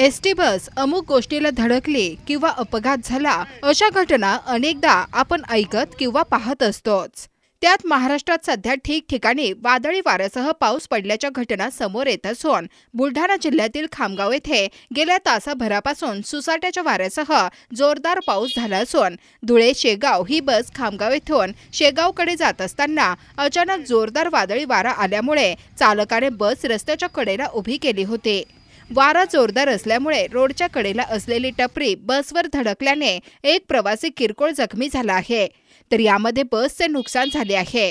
S T bus अमुक गोष्टीला धडकली किंवा अपघात झाला अशा घटना अनेकदा आपण ऐकत किंवा पाहत असतोच. त्यात महाराष्ट्रात सध्या ठिकठिकाणी वादळी वाऱ्यासह पाऊस पडल्याच्या घटना समोर येत असून बुलढाणा जिल्ह्यातील खामगाव येथे गेल्या तासाभरापासून सुसाट्याच्या वाऱ्यासह जोरदार पाऊस झाला असून धुळे शेगाव ही बस खामगाव येथून शेगावकडे जात असताना अचानक जोरदार वादळी वारा आल्यामुळे चालकाने बस रस्त्याच्या कडेला उभी केली होती. वारा जोरदार असल्यामुळे रोडच्या कडेला असलेली टपरी बसवर धडकल्याने एक प्रवासी किरकोळ जखमी झाला आहे. तर यामध्ये बसचे नुकसान झाले आहे.